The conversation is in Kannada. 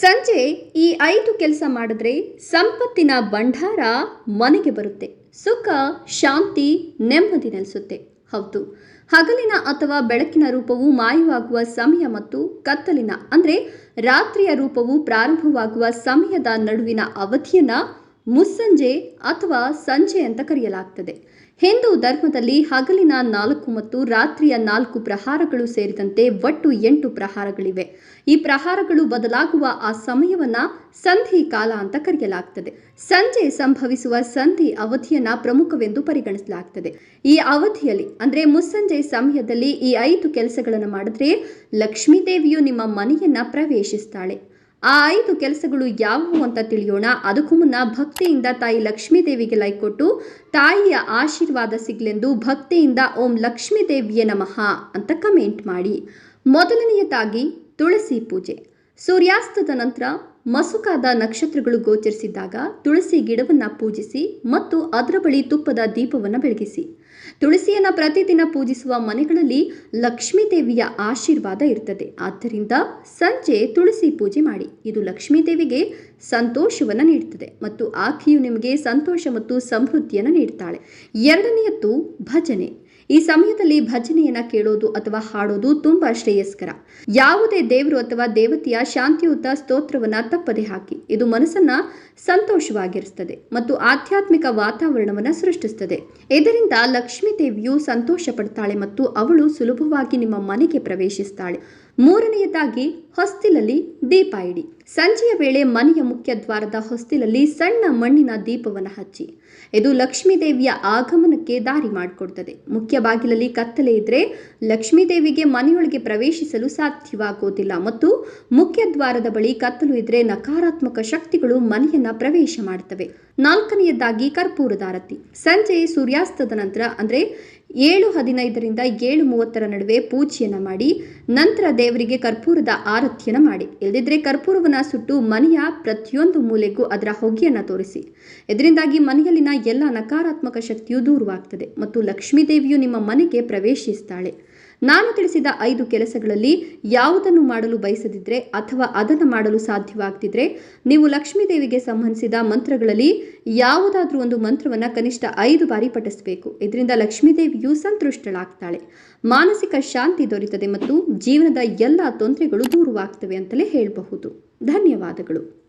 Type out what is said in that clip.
ಸಂಜೆ ಈ ಐದು ಕೆಲಸ ಮಾಡಿದ್ರೆ ಸಂಪತ್ತಿನ ಭಂಡಾರ ಮನೆಗೆ ಬರುತ್ತೆ. ಸುಖ, ಶಾಂತಿ, ನೆಮ್ಮದಿ ನೆಲೆಸುತ್ತೆ. ಹೌದು. ಹಗಲಿನ ಅಥವಾ ಬೆಳಕಿನ ರೂಪವು ಮಾಯವಾಗುವ ಸಮಯ ಮತ್ತು ಕತ್ತಲಿನ, ಅಂದರೆ ರಾತ್ರಿಯ ರೂಪವು ಪ್ರಾರಂಭವಾಗುವ ಸಮಯದ ನಡುವಿನ ಅವಧಿಯನ್ನ ಮುಸ್ಸಂಜೆ ಅಥವಾ ಸಂಜೆ ಅಂತ ಕರೆಯಲಾಗ್ತದೆ. ಹಿಂದೂ ಧರ್ಮದಲ್ಲಿ ಹಗಲಿನ ನಾಲ್ಕು ಮತ್ತು ರಾತ್ರಿಯ ನಾಲ್ಕು ಪ್ರಹಾರಗಳು ಸೇರಿದಂತೆ ಒಟ್ಟು ಎಂಟು ಪ್ರಹಾರಗಳಿವೆ. ಈ ಪ್ರಹಾರಗಳು ಬದಲಾಗುವ ಆ ಸಮಯವನ್ನ ಸಂಧಿ ಕಾಲ ಅಂತ ಕರೆಯಲಾಗ್ತದೆ. ಸಂಜೆ ಸಂಭವಿಸುವ ಸಂಧಿ ಅವಧಿಯನ್ನ ಪ್ರಮುಖವೆಂದು ಪರಿಗಣಿಸಲಾಗ್ತದೆ. ಈ ಅವಧಿಯಲ್ಲಿ, ಅಂದ್ರೆ ಮುಸ್ಸಂಜೆ ಸಮಯದಲ್ಲಿ ಈ ಐದು ಕೆಲಸಗಳನ್ನು ಮಾಡಿದ್ರೆ ಲಕ್ಷ್ಮೀ ದೇವಿಯು ನಿಮ್ಮ ಮನೆಯನ್ನ ಪ್ರವೇಶಿಸ್ತಾಳೆ. ಆ ಐದು ಕೆಲಸಗಳು ಯಾವುವು ಅಂತ ತಿಳಿಯೋಣ. ಅದಕ್ಕೂ ಮುನ್ನ ಭಕ್ತಿಯಿಂದ ತಾಯಿ ಲಕ್ಷ್ಮೀ ದೇವಿಗೆ ಲೈಕ್ ಕೊಟ್ಟು ತಾಯಿಯ ಆಶೀರ್ವಾದ ಸಿಗ್ಲೆಂದು ಭಕ್ತಿಯಿಂದ ಓಂ ಲಕ್ಷ್ಮೀ ದೇವಿಯ ನಮಃ ಅಂತ ಕಮೆಂಟ್ ಮಾಡಿ. ಮೊದಲನೆಯದಾಗಿ ತುಳಸಿ ಪೂಜೆ. ಸೂರ್ಯಾಸ್ತದ ನಂತರ ಮಸುಕಾದ ನಕ್ಷತ್ರಗಳು ಗೋಚರಿಸಿದಾಗ ತುಳಸಿ ಗಿಡವನ್ನು ಪೂಜಿಸಿ ಮತ್ತು ಅದರ ಬಳಿ ತುಪ್ಪದ ದೀಪವನ್ನು ಬೆಳಗಿಸಿ. ತುಳಸಿಯನ್ನು ಪ್ರತಿದಿನ ಪೂಜಿಸುವ ಮನೆಗಳಲ್ಲಿ ಲಕ್ಷ್ಮೀ ದೇವಿಯ ಆಶೀರ್ವಾದ ಇರ್ತದೆ. ಆದ್ದರಿಂದ ಸಂಜೆ ತುಳಸಿ ಪೂಜೆ ಮಾಡಿ. ಇದು ಲಕ್ಷ್ಮೀ ದೇವಿಗೆ ಸಂತೋಷವನ್ನು ನೀಡುತ್ತದೆ ಮತ್ತು ಆಕೆಯು ನಿಮಗೆ ಸಂತೋಷ ಮತ್ತು ಸಮೃದ್ಧಿಯನ್ನು ನೀಡುತ್ತಾಳೆ ಎರಡನೆಯದ್ದು ಭಜನೆ. ಈ ಸಮಯದಲ್ಲಿ ಭಜನೆಯನ್ನ ಕೇಳೋದು ಅಥವಾ ಹಾಡೋದು ತುಂಬಾ ಶ್ರೇಯಸ್ಕರ. ಯಾವುದೇ ದೇವರು ಅಥವಾ ದೇವತೆಯ ಶಾಂತಿಯುತ ಸ್ತೋತ್ರವನ್ನ ತಪ್ಪದೆ ಹಾಕಿ. ಇದು ಮನಸ್ಸನ್ನ ಸಂತೋಷವಾಗಿರಿಸುತ್ತದೆ ಮತ್ತು ಆಧ್ಯಾತ್ಮಿಕ ವಾತಾವರಣವನ್ನ ಸೃಷ್ಟಿಸುತ್ತದೆ ಇದರಿಂದ ಲಕ್ಷ್ಮೀ ದೇವಿಯು ಸಂತೋಷ ಪಡ್ತಾಳೆ ಮತ್ತು ಅವಳು ಸುಲಭವಾಗಿ ನಿಮ್ಮ ಮನೆಗೆ ಪ್ರವೇಶಿಸ್ತಾಳೆ. ಮೂರನೆಯದಾಗಿ ಹೊಸ್ತಿಲಲ್ಲಿ ದೀಪ ಇಡಿ. ಸಂಜೆಯ ವೇಳೆ ಮನೆಯ ಮುಖ್ಯ ದ್ವಾರದ ಹೊಸ್ತಿಲಲ್ಲಿ ಸಣ್ಣ ಮಣ್ಣಿನ ದೀಪವನ್ನು ಹಚ್ಚಿ. ಇದು ಲಕ್ಷ್ಮೀದೇವಿಯ ಆಗಮನಕ್ಕೆ ದಾರಿ ಮಾಡಿಕೊಡ್ತದೆ. ಮುಖ್ಯ ಬಾಗಿಲಲ್ಲಿ ಕತ್ತಲೆ ಇದ್ರೆ ಲಕ್ಷ್ಮೀದೇವಿಗೆ ಮನೆಯೊಳಗೆ ಪ್ರವೇಶಿಸಲು ಸಾಧ್ಯವಾಗೋದಿಲ್ಲ ಮತ್ತು ಮುಖ್ಯ ದ್ವಾರದ ಬಳಿ ಕತ್ತಲು ಇದ್ರೆ ನಕಾರಾತ್ಮಕ ಶಕ್ತಿಗಳು ಮನೆಯನ್ನ ಪ್ರವೇಶ ಮಾಡ್ತವೆ. ನಾಲ್ಕನೆಯದಾಗಿ ಕರ್ಪೂರದ ಆರತಿ ಸಂಜೆ ಸೂರ್ಯಾಸ್ತದ ನಂತರ ಅಂದ್ರೆ ಏಳು ಹದಿನೈದರಿಂದ ಏಳು ಮೂವತ್ತರ ನಡುವೆ ಪೂಜೆಯನ್ನು ಮಾಡಿ, ನಂತರ ದೇವರಿಗೆ ಕರ್ಪೂರದ ಆರತಿಯನ್ನು ಮಾಡಿ. ಇಲ್ಲದಿದ್ರೆ ಕರ್ಪೂರವನ್ನು ಸುಟ್ಟು ಮನೆಯ ಪ್ರತಿಯೊಂದು ಮೂಲೆಗೂ ಅದರ ಹೊಗೆಯನ್ನು ತೋರಿಸಿ. ಇದರಿಂದಾಗಿ ಮನೆಯಲ್ಲಿನ ಎಲ್ಲ ನಕಾರಾತ್ಮಕ ಶಕ್ತಿಯು ದೂರವಾಗ್ತದೆ ಮತ್ತು ಲಕ್ಷ್ಮೀ ದೇವಿಯು ನಿಮ್ಮ ಮನೆಗೆ ಪ್ರವೇಶಿಸ್ತಾಳೆ. ನಾನು ತಿಳಿಸಿದ ಐದು ಕೆಲಸಗಳಲ್ಲಿ ಯಾವುದನ್ನು ಮಾಡಲು ಬಯಸದಿದ್ರೆ ಅಥವಾ ಅದನ್ನು ಮಾಡಲು ಸಾಧ್ಯವಾಗದಿದ್ರೆ ನೀವು ಲಕ್ಷ್ಮೀದೇವಿಗೆ ಸಂಬಂಧಿಸಿದ ಮಂತ್ರಗಳಲ್ಲಿ ಯಾವುದಾದ್ರೂ ಒಂದು ಮಂತ್ರವನ್ನು ಕನಿಷ್ಠ ಐದು ಬಾರಿ ಪಠಿಸಬೇಕು. ಇದರಿಂದ ಲಕ್ಷ್ಮೀದೇವಿಯು ಸಂತುಷ್ಟಳಾಗ್ತಾಳೆ. ಮಾನಸಿಕ ಶಾಂತಿ ದೊರೆಯುತ್ತದೆ ಮತ್ತು ಜೀವನದ ಎಲ್ಲ ತೊಂದರೆಗಳು ದೂರವಾಗ್ತವೆ ಅಂತಲೇ ಹೇಳಬಹುದು. ಧನ್ಯವಾದಗಳು.